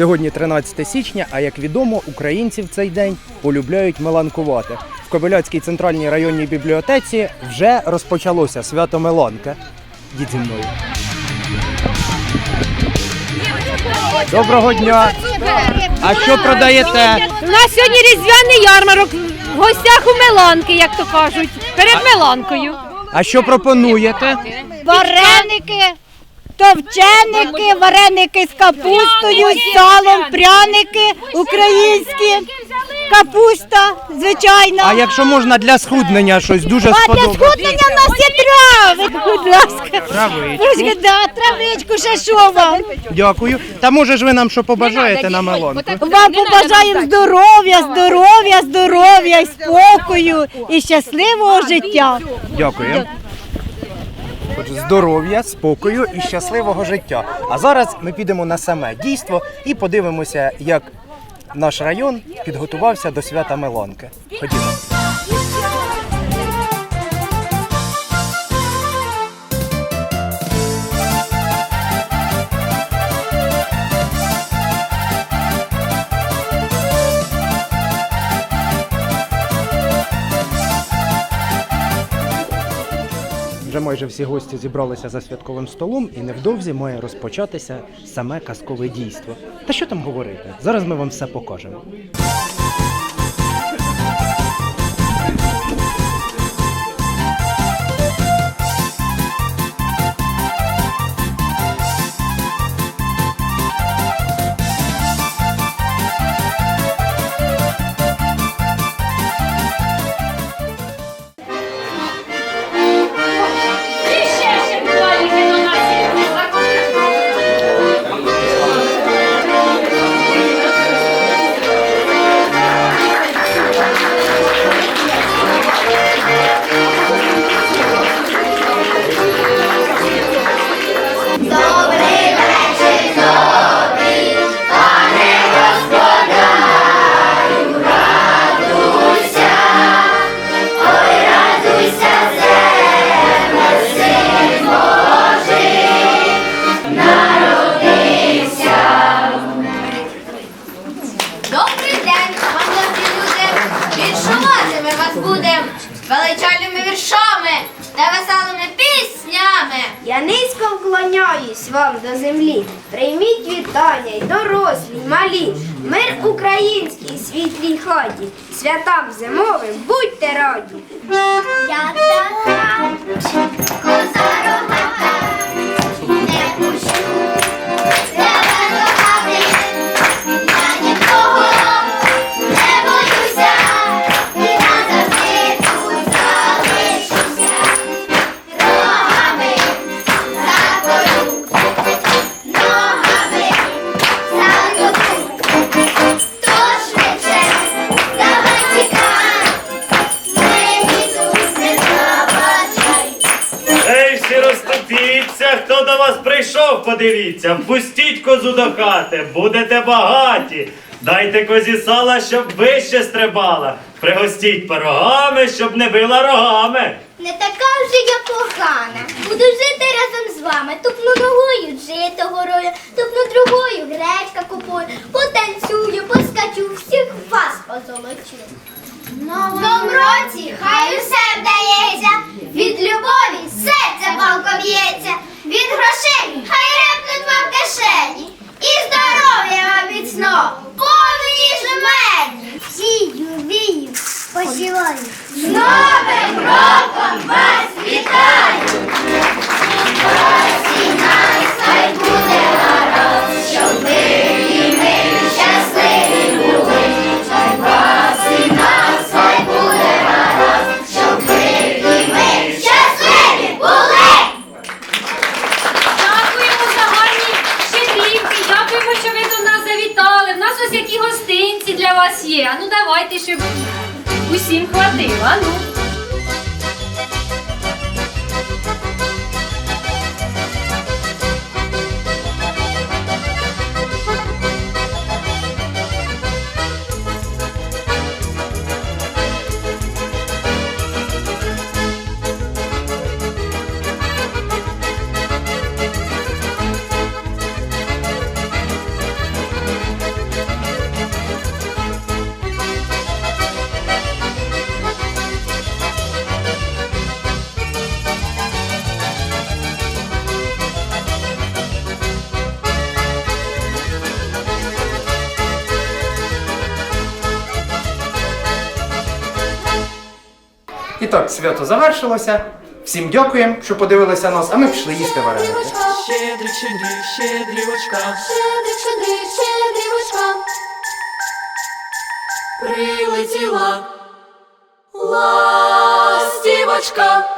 Сьогодні 13 січня, а як відомо, українці в цей день полюбляють меланкувати. В Кобиляцькій центральній районній бібліотеці вже розпочалося свято Меланка. Йдіть зі мною. Доброго дня! А що продаєте? У нас сьогодні різдвяний ярмарок в гостях у Меланки, як то кажуть, перед Меланкою. А що пропонуєте? Вареники, товченики, вареники з капустою, з салом, пряники українські, капуста, звичайно. А якщо можна для схуднення щось дуже А для схуднення в нас є трави, будь ласка. Травичку. Ось, да, травичку, ще що вам? Дякую. Та може ж ви нам що побажаєте на Меланку? Вам побажаємо здоров'я, здоров'я, здоров'я, і спокою і щасливого життя. Дякую. Отже, Здоров'я, спокою і щасливого життя. А зараз ми підемо на саме дійство і подивимося, як наш район підготувався до свята Меланки. Ходімо. Майже всі гості зібралися за святковим столом, і невдовзі має розпочатися саме казкове дійство. Та що там говорити? Зараз ми вам все покажемо. Та веселими піснями. Я низько вклоняюсь вам до землі. Прийміть вітання й дорослі, й малі. Мир український, світлій хаті. Святам зимовим будьте раді. Всі хто до вас прийшов, подивіться, впустіть козу до хати, будете багаті. Дайте козі сала, щоб вище стрибала. Пригостіть пирогами, щоб не била рогами. Не така вже я погана. Буду жити разом з вами. Тупну ногою жито горою, тупну другою гречка купую, потанцюю, поскачу, всіх вас позолочу. Новому році хай усе вдається, від любові серце палко б'ється, від грошей хай репнуть вам кишені, і здоров'я вам міцно, повні жмені. Сію, вію, посіваю. З Новим роком вас вітаю! Щоб усім хватило. Ну. І так, свято завершилося. Всім дякуємо, що подивилися нас, а ми пішли їсти вареники. Щедрик, щедрик, щедрівочка, Щедрик, щедрик, щедрівочка. прилетіла ластівочка.